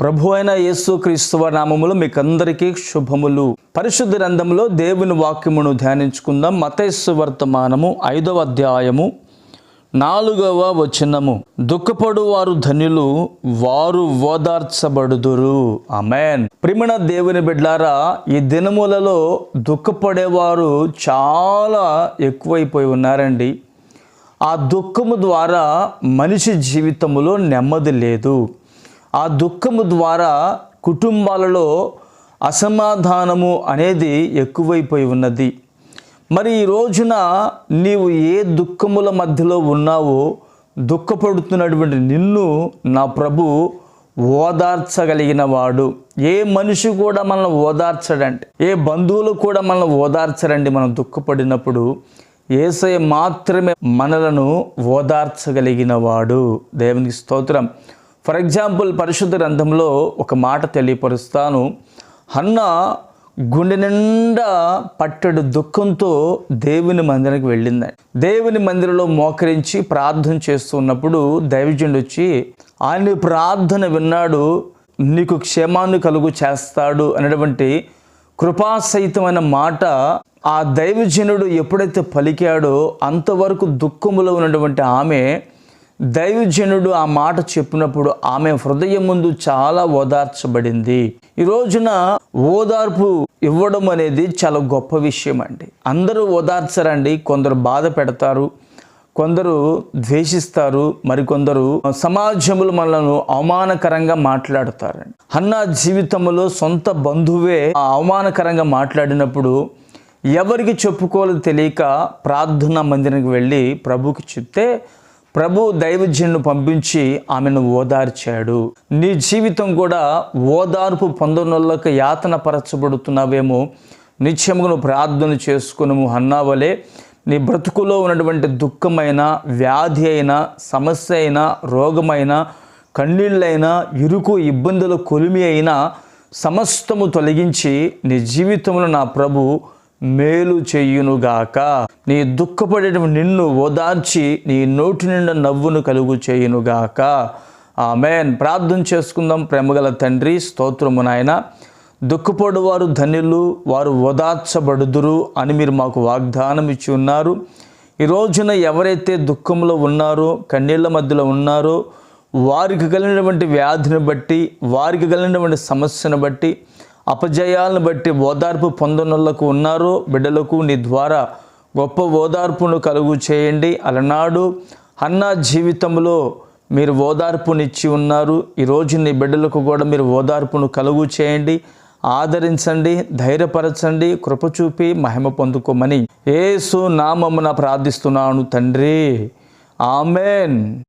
ప్రభు అయిన యేసు క్రీస్తువ నామములు మీకు అందరికీ శుభములు. పరిశుద్ధ గ్రంథంలో దేవుని వాక్యమును ధ్యానించుకుందాం. మతేసు వర్తమానము ఐదవ అధ్యాయము నాలుగవ వచనము. దుఃఖపడు వారు ధన్యులు వారు ఓదార్చబడుదురు. అమెన్ ప్రిమిణ దేవుని బిడ్లారా ఈ దినములలో దుఃఖపడేవారు చాలా ఎక్కువైపోయి ఉన్నారండి. ఆ దుఃఖము ద్వారా మనిషి జీవితంలో నెమ్మది లేదు. ఆ దుఃఖము ద్వారా కుటుంబాలలో అసమాధానము అనేది ఎక్కువైపోయి ఉన్నది. మరి ఈ రోజున నీవు ఏ దుఃఖముల మధ్యలో ఉన్నావో దుఃఖపడుతున్నటువంటి నిన్ను నా ప్రభు ఓదార్చగలిగిన వాడు. ఏ మనిషి కూడా మనల్ని ఓదార్చడండి. ఏ బంధువులు కూడా మనల్ని ఓదార్చరండి. మనం దుఃఖపడినప్పుడు ఏసయ మాత్రమే మనలను ఓదార్చగలిగిన వాడు. దేవునికి స్తోత్రం. ఫర్ ఎగ్జాంపుల్ పరిశుద్ధ గ్రంథంలో ఒక మాట తెలియపరుస్తాను. హన్న గుండె నిండా పట్టడు దుఃఖంతో దేవుని మందిరానికి వెళ్ళింది. దేవుని మందిరంలో మోకరించి ప్రార్థన చేస్తున్నప్పుడు దైవజనుడు వచ్చి ఆయన ప్రార్థన విన్నాడు నీకు క్షేమాన్ని కలుగు చేస్తాడు అనేటువంటి కృపాసహితమైన మాట ఆ దైవజనుడు ఎప్పుడైతే పలికాడో అంతవరకు దుఃఖములో ఉన్నటువంటి ఆమె దైవజనుడు ఆ మాట చెప్పినప్పుడు ఆమె హృదయం ముందు చాలా ఓదార్చబడింది. ఈ రోజున ఓదార్పు ఇవ్వడం అనేది చాలా గొప్ప విషయం అండి. అందరూ ఓదార్చరండి కొందరు బాధ పెడతారు కొందరు ద్వేషిస్తారు మరికొందరు సమాజములు మనల్ని అవమానకరంగా మాట్లాడతారండి. అన్న జీవితంలో సొంత బంధువే ఆ అవమానకరంగా మాట్లాడినప్పుడు ఎవరికి చెప్పుకోవాలో తెలియక ప్రార్థనా మందిరానికి వెళ్ళి ప్రభుకి చెప్తే ప్రభు దైవజ్ఞను పంపించి ఆమెను ఓదార్చాడు. నీ జీవితం కూడా ఓదార్పు పొందనులకు యాతన పరచబడుతున్నావేమో నిత్యముగా నువ్వు ప్రార్థన చేసుకును అన్నావలే నీ బ్రతుకులో ఉన్నటువంటి దుఃఖమైన వ్యాధి అయినా సమస్య అయినా రోగమైన కన్నీళ్ళైనా ఇరుకు ఇబ్బందుల కొలిమి అయినా సమస్తము తొలగించి నీ జీవితంలో నా ప్రభు మేలు చెయ్యునుగాక నీ దుఃఖపడిన నిన్ను ఓదార్చి నీ నోటి నిండా నవ్వును కలుగు చేయునుగాక. ఆమెన్. ప్రార్థన చేసుకుందాం. ప్రేమగల తండ్రి స్తోత్రము నాయన. దుఃఖపడు వారు ధన్యులు వారు ఓదార్చబడుదురు అని మీరు మాకు వాగ్దానం ఇచ్చి ఉన్నారు. ఈ రోజున ఎవరైతే దుఃఖంలో ఉన్నారో కన్నీళ్ళ మధ్యలో ఉన్నారో వారికి కలిగినటువంటి వ్యాధిని బట్టి వారికి కలిగినటువంటి సమస్యను బట్టి అపజయాలను బట్టి ఓదార్పు పొందనులకు ఉన్నారో. బిడ్డలకు నీ ద్వారా గొప్ప ఓదార్పును కలుగు చేయండి. అలనాడు అన్న జీవితంలో మీరు ఓదార్పునిచ్చి ఉన్నారు. ఈరోజు నీ బిడ్డలకు కూడా మీరు ఓదార్పును కలుగు చేయండి. ఆదరించండి ధైర్యపరచండి కృపచూపి మహిమ పొందుకోమని ఏసు నామమున ప్రార్థిస్తున్నాను తండ్రి. ఆమెన్.